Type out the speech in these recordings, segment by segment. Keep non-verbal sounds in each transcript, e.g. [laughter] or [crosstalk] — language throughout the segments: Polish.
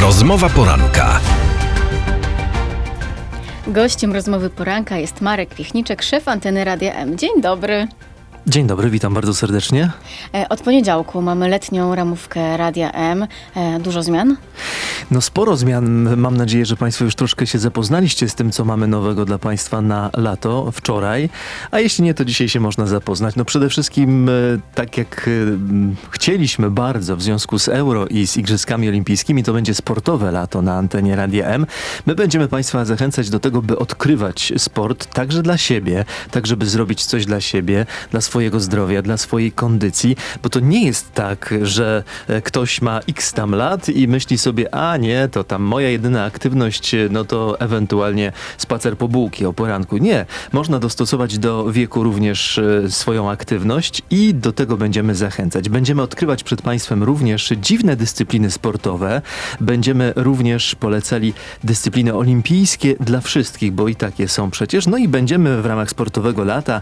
Rozmowa poranka. Gościem rozmowy poranka jest Marek Piechniczek, szef anteny Radia M. Dzień dobry. Dzień dobry, witam bardzo serdecznie. E, Od poniedziałku mamy letnią ramówkę Radia M. E, Dużo zmian? No sporo zmian. Mam nadzieję, że Państwo już troszkę się zapoznaliście z tym, co mamy nowego dla Państwa na lato wczoraj. A jeśli nie, to dzisiaj się można zapoznać. No przede wszystkim, e, tak jak chcieliśmy bardzo w związku z Euro i z Igrzyskami Olimpijskimi, to będzie sportowe lato na antenie Radia M. My będziemy Państwa zachęcać do tego, by odkrywać sport także dla siebie, tak żeby zrobić coś dla siebie, dla swojego zdrowia, dla swojej kondycji, bo to nie jest tak, że e, ktoś ma x tam lat i myśli sobie, a nie, to tam moja jedyna aktywność, e, no to ewentualnie spacer po bułki o poranku. Nie, można dostosować do wieku również e, swoją aktywność i do tego będziemy zachęcać. Będziemy odkrywać przed Państwem również dziwne dyscypliny sportowe. Będziemy również polecali dyscypliny olimpijskie dla wszystkich, bo i takie są przecież. No i będziemy w ramach sportowego lata,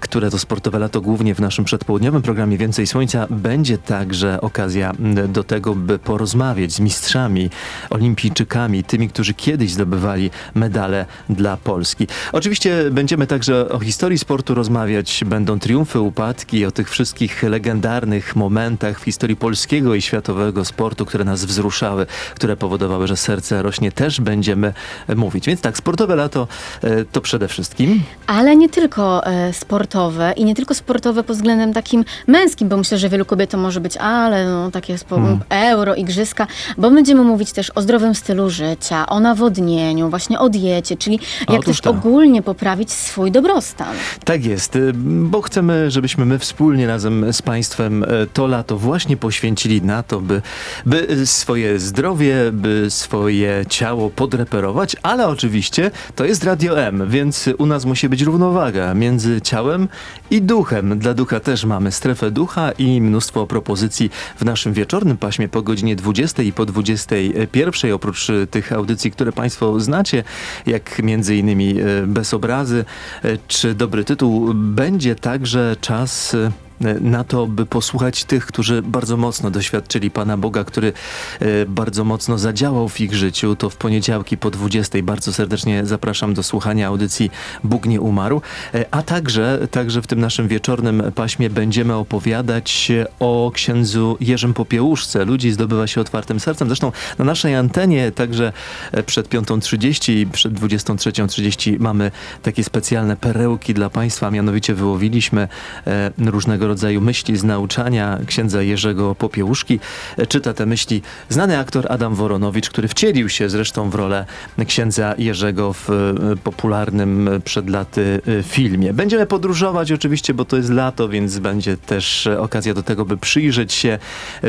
które to sportowe lato głównie w naszym przedpołudniowym programie Więcej Słońca, będzie także okazja m, do tego, by porozmawiać z mistrzami, olimpijczykami, tymi, którzy kiedyś zdobywali medale dla Polski. Oczywiście będziemy także o historii sportu rozmawiać. Będą triumfy, upadki, o tych wszystkich legendarnych momentach w historii polskiego i światowego sportu, które nas wzruszały, które powodowały, że serce rośnie, też będziemy e, mówić. Więc tak, sportowe lato e, to przede wszystkim. Ale nie tylko e, sportowe i nie tylko sportowe pod względem takim męskim, bo myślę, że wielu kobietom może być, ale no, takie spo- Hmm. euro, igrzyska, bo będziemy mówić też o zdrowym stylu życia, o nawodnieniu, właśnie o diecie, czyli jak Otóż też to. ogólnie poprawić swój dobrostan. Tak jest, y, bo chcemy, żebyśmy my wspólnie razem z Państwem e, to lato właśnie poświęcili na to, by, by y, swoje zdrowie, by swoje ciało podreperować, ale oczywiście to jest Radio M, więc u nas musi być równowaga między ciałem i duchem. Dla ducha też mamy strefę ducha i mnóstwo propozycji w naszym wieczornym paśmie po godzinie 20 i po 21. Oprócz y, tych audycji, które Państwo znacie, jak między innymi y, Bez obrazy y, czy Dobry tytuł, będzie także czas na to, by posłuchać tych, którzy bardzo mocno doświadczyli Pana Boga, który y, bardzo mocno zadziałał w ich życiu. To w poniedziałki po 20. Bardzo serdecznie zapraszam do słuchania audycji Bóg nie umarł. E, A także, także w tym naszym wieczornym paśmie będziemy opowiadać o księdzu Jerzym Popiełuszce. Ludzi zdobywa się otwartym sercem. Zresztą na naszej antenie także e, przed 5.30 i przed 23.30 mamy takie specjalne perełki dla Państwa. Mianowicie wyłowiliśmy e, różnego rodzaju myśli z nauczania księdza Jerzego Popiełuszki. Czyta te myśli znany aktor Adam Woronowicz, który wcielił się zresztą w rolę księdza Jerzego w e, popularnym przed laty e, filmie. Będziemy podróżować oczywiście, bo to jest lato, więc będzie też e, okazja do tego, by przyjrzeć się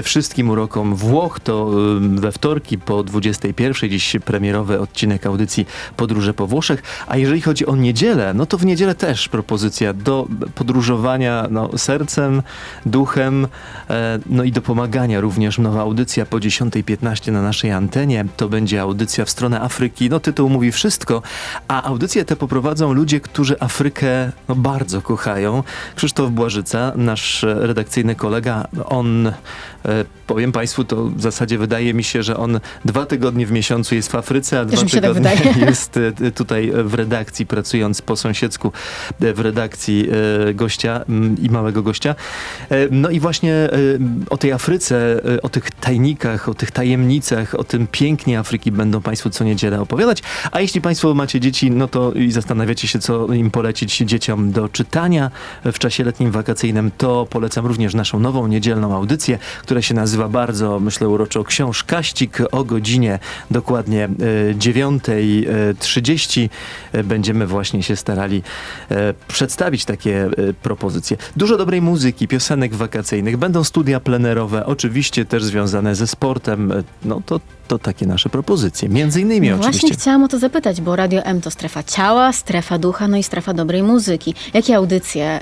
wszystkim urokom Włoch. To we wtorki po 21. dziś premierowy odcinek audycji Podróże po Włoszech. A jeżeli chodzi o niedzielę, no to w niedzielę też propozycja do podróżowania no, sercem, duchem, e, no i do pomagania również. Nowa audycja po 10.15 na naszej antenie. To będzie audycja w stronę Afryki. No tytuł mówi wszystko, a audycje te poprowadzą ludzie, którzy Afrykę no, bardzo kochają. Krzysztof Błażyca, nasz redakcyjny kolega, on, e, powiem Państwu, to w zasadzie wydaje mi się, że on dwa tygodnie w miesiącu jest w Afryce, a dwa tak tygodnie wydaje. [laughs] jest e, tutaj w redakcji, pracując po sąsiedzku w redakcji gościa i małego gościa. E, No i właśnie e, o tej Afryce, e, o tych tajnikach, o tych tajemnicach, o tym pięknie Afryki będą Państwu co niedzielę opowiadać. A jeśli Państwo macie dzieci, no to i zastanawiacie się, co im polecić dzieciom do czytania w czasie letnim wakacyjnym, to polecam również naszą nową niedzielną audycję, która się nazywa bardzo, myślę, uroczo Książkaścik o godzinie dokładnie e, 9.30 e, będziemy właśnie się starali przedstawić takie propozycje. Dużo dobrej muzyki, piosenek wakacyjnych, będą studia plenerowe, oczywiście też związane ze sportem, no to, to takie nasze propozycje. Między innymi No oczywiście. Właśnie chciałam o to zapytać, bo Radio M to strefa ciała, strefa ducha, no i strefa dobrej muzyki. Jakie audycje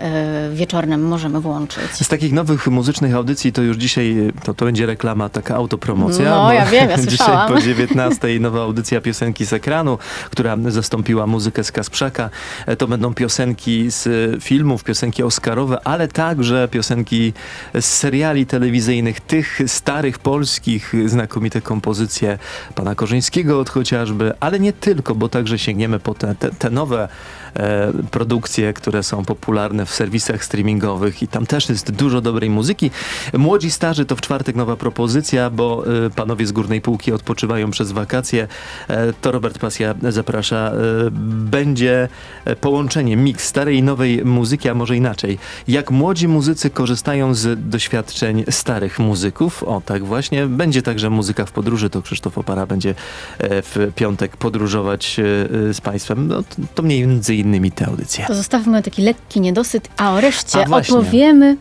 wieczorem możemy włączyć? Z takich nowych muzycznych audycji to już dzisiaj, e, to, to będzie reklama, taka autopromocja. No, ja wiem, ja [laughs] Dzisiaj słyszałam. po 19 nowa audycja piosenki z ekranu, która zastąpiła muzykę z Kasprzaka. E, To będą piosenki z filmów, piosenki oscarowe, ale także piosenki z seriali telewizyjnych, tych starych polskich, znakomite kompozycje pana Korzyńskiego od chociażby, ale nie tylko, bo także sięgniemy po te, te, te nowe e, produkcje, które są popularne w serwisach streamingowych i tam też jest dużo dobrej muzyki. Młodzi starzy to w czwartek nowa propozycja, bo e, panowie z górnej półki odpoczywają przez wakacje. E, to Robert Pasja zaprasza. E, będzie e, połączenie, miks starej i nowej muzyki, a może inaczej. Jak młodzi muzycy korzystają z doświadczeń starych muzyków. O, tak właśnie. Będzie także muzyka w podróży. To Krzysztof Opara będzie e, w piątek podróżować e, e, z państwem. No, to- między innymi te audycje. To zostawmy taki lekki niedosyt, a o reszcie A opowiemy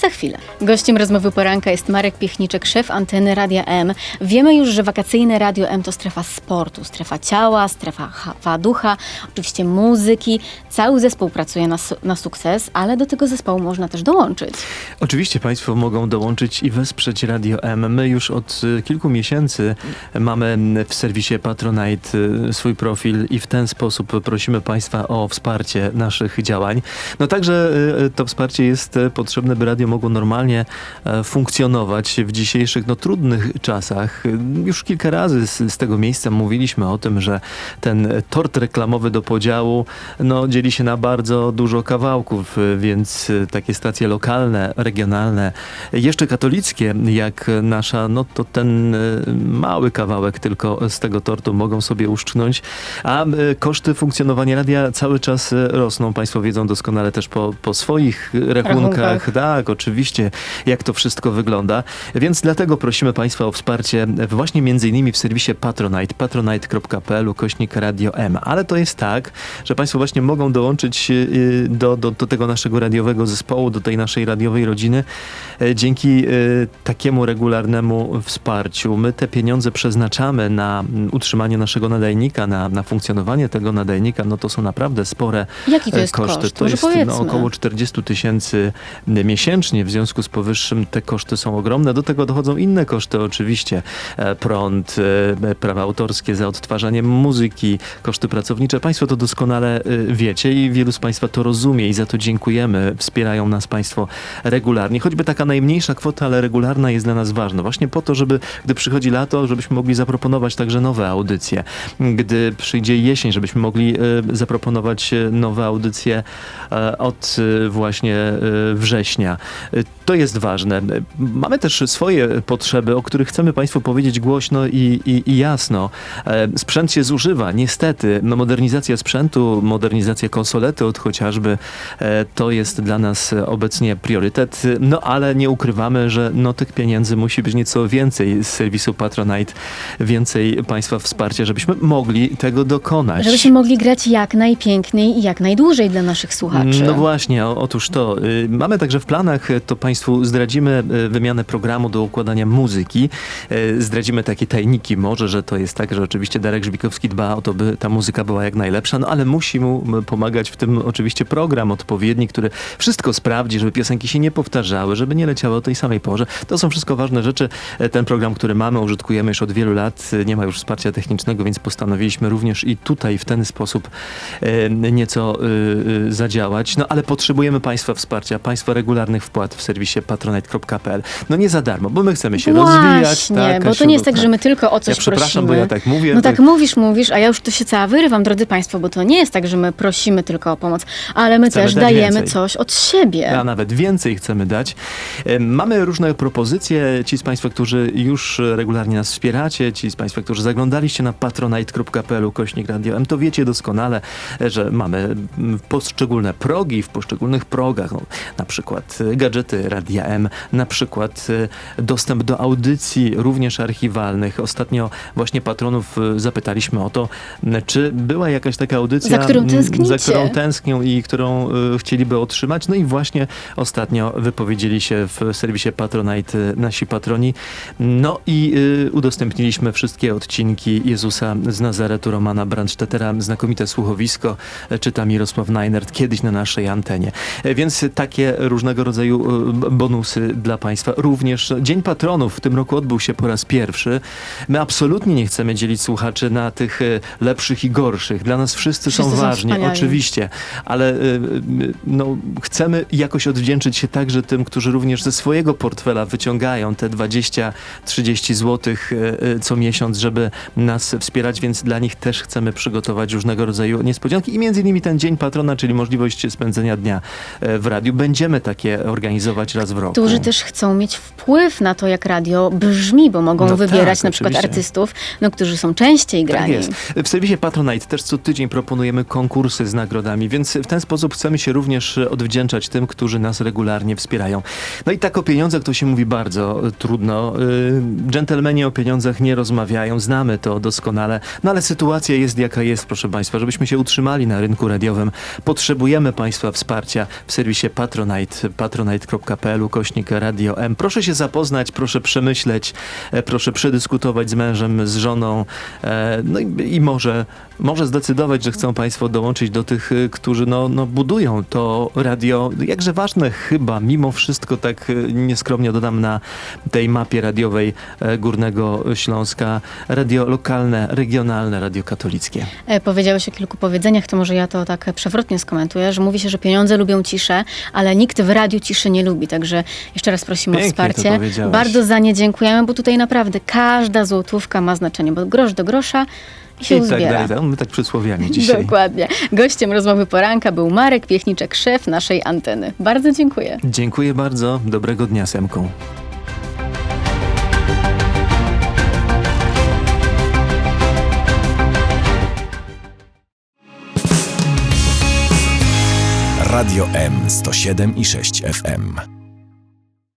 za chwilę. Gościem rozmowy poranka jest Marek Piechniczek, szef anteny Radia M. Wiemy już, że wakacyjne Radio M to strefa sportu, strefa ciała, strefa ha- ducha, oczywiście muzyki. Cały zespół pracuje na, su- na sukces, ale do tego zespołu można też dołączyć. Oczywiście Państwo mogą dołączyć i wesprzeć Radio M. My już od y, kilku miesięcy mamy w serwisie Patronite y, swój profil i w ten sposób prosimy Państwa o wsparcie naszych działań. No także y, to wsparcie jest potrzebne, by radio mogło normalnie e, funkcjonować w dzisiejszych no, trudnych czasach. Już kilka razy z, z tego miejsca mówiliśmy o tym, że ten tort reklamowy do podziału no, dzieli się na bardzo dużo kawałków, więc takie stacje lokalne, regionalne, jeszcze katolickie, jak nasza, no to ten y, mały kawałek tylko z tego tortu mogą sobie uszczknąć, a y, koszty funkcjonowania radia cały czas rosną. Państwo wiedzą doskonale też po, po swoich rachunkach, Rachunkach. tak, oczywiście, jak to wszystko wygląda. Więc dlatego prosimy Państwa o wsparcie właśnie między innymi w serwisie Patronite, patronite.pl kośnik Radio M. Ale to jest tak, że Państwo właśnie mogą dołączyć y, do, do, do tego naszego radiowego zespołu, do tej naszej radiowej rodziny e, dzięki y, takiemu regularnemu wsparciu. My te pieniądze przeznaczamy na mm, utrzymanie naszego nadajnika, na, na funkcjonowanie tego nadajnika. No to są naprawdę spore Jaki to e, jest koszty. koszt? To Może jest no, około 40 tysięcy miesięcznie. W związku z powyższym te koszty są ogromne. Do tego dochodzą inne koszty oczywiście. E, Prąd, e, prawa autorskie za odtwarzanie muzyki, koszty pracownicze. Państwo to doskonale e, wiecie i wielu z Państwa to rozumie i za to dziękujemy. Wspierają nas Państwo regularnie. Choćby taka najmniejsza kwota, ale regularna jest dla nas ważna. Właśnie po to, żeby gdy przychodzi lato, żebyśmy mogli zaproponować także nowe audycje. Gdy przyjdzie jesień, żebyśmy mogli e, zaproponować e, nowe audycje e, od e, właśnie e, września. To jest ważne. Mamy też swoje potrzeby, o których chcemy Państwu powiedzieć głośno i, i, i jasno. E, Sprzęt się zużywa, niestety. No, modernizacja sprzętu, modernizacja konsolety od chociażby, e, to jest dla nas obecnie priorytet. No ale nie ukrywamy, że no, tych pieniędzy musi być nieco więcej z serwisu Patronite, więcej Państwa wsparcia, żebyśmy mogli tego dokonać. Żebyśmy mogli grać jak najpiękniej i jak najdłużej dla naszych słuchaczy. No właśnie, o, otóż to. Y, mamy także w planach, to Państwu zdradzimy y, wymianę programu do układania muzyki. Y, zdradzimy takie tajniki może, że to jest tak, że oczywiście Darek Żbikowski dba o to, by ta muzyka była jak najlepsza, no ale musi mu pomagać w tym oczywiście program odpowiedni, który wszystko sprawdzi, żeby piosenki się nie powtarzały, żeby nie leciały o tej samej porze. To są wszystko ważne rzeczy. E, Ten program, który mamy, użytkujemy już od wielu lat, nie ma już wsparcia technicznego, więc postanowiliśmy również i tutaj w ten sposób e, nieco y, y, zadziałać. No ale potrzebujemy Państwa wsparcia, Państwa regularnych wpłat w serwisie patronite.pl. No nie za darmo, bo my chcemy się rozwijać. Właśnie, Tak, bo to nie jest no tak, że my tylko o coś Ja przepraszam, prosimy. bo ja tak mówię. No tak mówisz, mówisz, a ja już tu się cała wyrywam, drodzy Państwo, bo to nie jest tak, że my prosimy tylko o pomoc, ale my Chcemy też dajemy więcej. coś od siebie. A nawet więcej chcemy dać. Mamy różne propozycje. Ci z Państwa, którzy już regularnie nas wspieracie, ci z Państwa, którzy zaglądaliście na patronite.pl kośnik radio M, to wiecie doskonale, że mamy poszczególne progi w poszczególnych progach. No, na przykład gadżety Radia M, na przykład e, dostęp do audycji również archiwalnych. Ostatnio właśnie patronów e, zapytaliśmy o to, czy była jakaś taka audycja, Za którą m, tęsknicie. za którą tęsknią i którą y, chcieliby otrzymać. No i właśnie ostatnio wypowiedzieli się w serwisie Patronite y, nasi patroni. No i y, udostępniliśmy wszystkie odcinki Jezusa z Nazaretu Romana Brandstettera. Znakomite słuchowisko y, czyta Mirosław Najnert kiedyś na naszej antenie. E, Więc takie różnego rodzaju rodzaju e, bonusy dla Państwa. Również Dzień Patronów w tym roku odbył się po raz pierwszy. My absolutnie nie chcemy dzielić słuchaczy na tych e, lepszych i gorszych. Dla nas wszyscy, Wszyscy są ważni, wspaniali. oczywiście, ale e, no, chcemy jakoś odwdzięczyć się także tym, którzy również ze swojego portfela wyciągają te 20-30 zł co miesiąc, żeby nas wspierać, więc dla nich też chcemy przygotować różnego rodzaju niespodzianki i między innymi ten Dzień Patrona, czyli możliwość spędzenia dnia w radiu. Będziemy takie organizować raz w roku. Którzy też chcą mieć wpływ na to, jak radio brzmi, bo mogą No wybierać tak, na przykład oczywiście. artystów, no, którzy są częściej Tak grani. jest. W serwisie Patronite też co tydzień proponujemy konkursy z nagrodami, więc w ten sposób chcemy się również odwdzięczać tym, którzy nas regularnie wspierają. No i tak o pieniądzach to się mówi bardzo e, trudno. Y, Dżentelmeni o pieniądzach nie rozmawiają, znamy to doskonale, no ale sytuacja jest jaka jest, proszę Państwa. Żebyśmy się utrzymali na rynku radiowym, potrzebujemy Państwa wsparcia w serwisie Patronite, patronite.pl, kośnik Radio M. Proszę się zapoznać, proszę przemyśleć, e, proszę przedyskutować z mężem, z żoną, e, no i, i może, może zdecydować, że chcą Państwo dołączyć do tych, y, którzy no, no budują to radio, jakże ważne chyba, mimo wszystko tak nieskromnie dodam na tej mapie radiowej e, Górnego Śląska, radio lokalne, regionalne, radio katolickie. E, Powiedziałeś o kilku powiedzeniach, to może ja to tak przewrotnie skomentuję, że mówi się, że pieniądze lubią ciszę, ale nikt w radiu ciszy nie lubi, także jeszcze raz prosimy Pięknie o wsparcie. Bardzo za nie dziękujemy, bo tutaj naprawdę każda złotówka ma znaczenie, bo grosz do grosza i się I tak uzbiera. dalej, tak, my tak przysłowiami dzisiaj. Dokładnie. Gościem rozmowy poranka był Marek Piechniczek, szef naszej anteny. Bardzo dziękuję. Dziękuję bardzo, dobrego dnia Semką. Radio M 107 i 6 FM.